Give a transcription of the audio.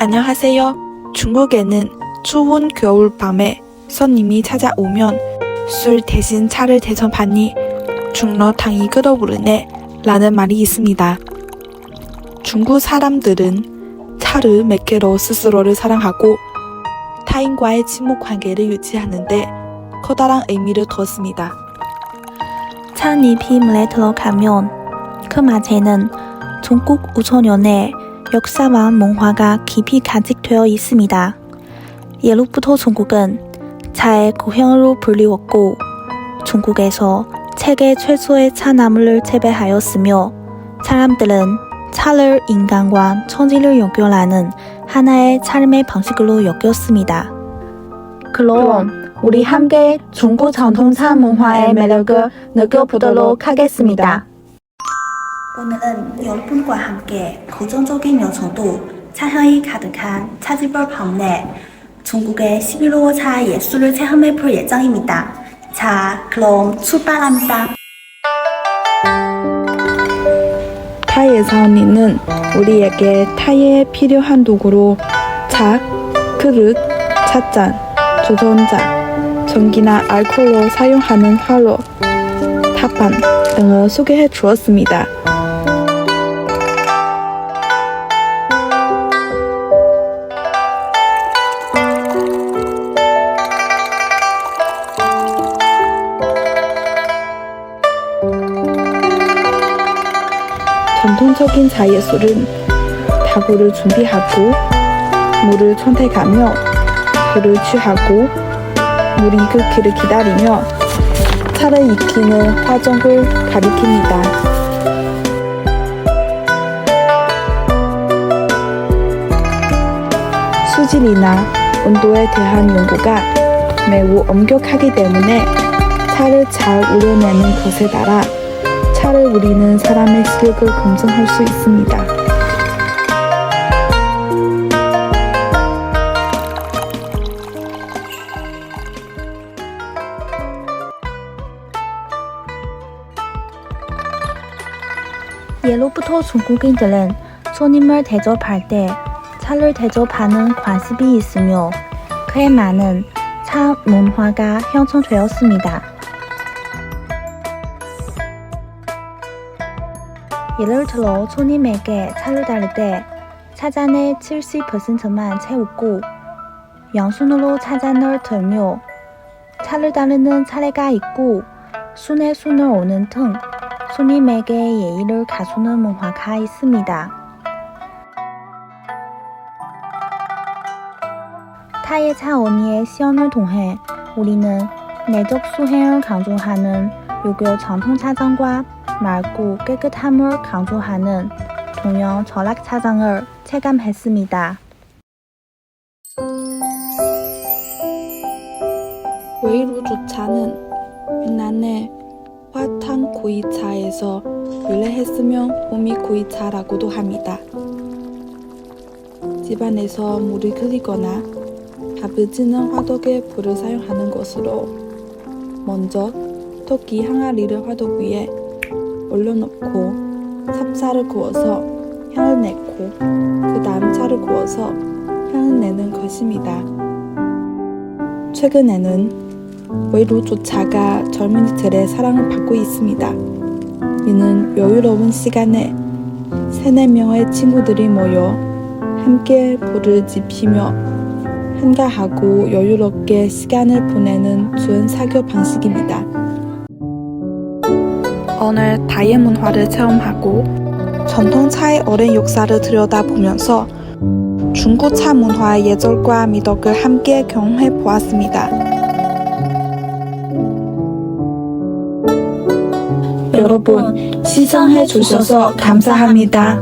안녕하세요. 중국에는 추운 겨울 밤에 손님이 찾아오면 술 대신 차를 대접하니 중러탕이 끓어오르네 라는 말이 있습니다. 중국 사람들은 차를 몇 개로 스스로를 사랑하고 타인과의 친목 관계를 유지하는데 커다란 의미를 두었습니다. 찬잎이 물레트로 가면 그 맛에는 중국 5천년의 역사와 문화가 깊이 간직되어 있습니다. 예로부터 중국은 차의 고향으로 불리웠고 중국에서 세계 최초의 차나무를 재배하였으며 사람들은 차를 인간과 천지를 연결하는 하나의 삶의 방식으로 여겼습니다. 그럼 우리 함께 중국 전통차 문화의 매력을 느껴보도록 하겠습니다. 오늘은 여러분과 함께 고전적인 요소도 차향이 가득한 차집을 방문해 중국의 11호 차 예술을 체험해 볼 예정입니다. 자, 그럼 출발합니다. 타의 사원이는 우리에게 타에 필요한 도구로 차, 그릇, 찻잔, 조전자, 전기나 알코올로 사용하는 화로, 탑판 등을 소개해 주었습니다. 전통적인 자예술은 다구를 준비하고 물을 선택하며 불을 취하고 물이 익기를 기다리며 차를 익히는 과정을 가리킵니다. 수질이나 온도에 대한 연구가 매우 엄격하기 때문에 차를 잘 우려내는 것에 따라 차를 우리는 사람의 실력을 검증할 수 있습니다. 예로부터 중국인들은 손님을 대접할 때 차를 대접하는 관습이 있으며 그에 많은 차 문화가 형성되었습니다. 예를 들어 손님에게 차를 달릴 때 차잔의 70%만 채우고 양손으로 차잔을 들며 차를 따르는 차례가 있고 순에 순을 오는 등 손님에게 예의를 갖추는 문화가 있습니다. 타의 차원이의 시연을 통해 우리는 내적 수행을 강조하는 유교 전통 차장과 맑고 깨끗함을 강조하는 동양 철학 차장을 체감했습니다. 웨이루조차는云南의 화탕 구이차에서 유래했으며 호미 구이차라고도 합니다. 집안에서 물을 끓이거나 짓는 화덕에 불을 사용하는 것으로 먼저 토끼 항아리를 화덕 위에 올려놓고 삽살을 구워서 향을 내고 그 다음 차를 구워서 향을 내는 것입니다. 최근에는 외로조차가 젊은이들의 사랑을 받고 있습니다. 이는 여유로운 시간에 세네 명의 친구들이 모여 함께 불을 지피며 한가하고 여유롭게 시간을 보내는 좋은 사교 방식입니다. 오늘 다의 문화를 체험하고 전통차의 오랜 역사를 들여다보면서 중국 차 문화의 예절과 미덕을 함께 경험해 보았습니다. 여러분, 시청해 주셔서 감사합니다.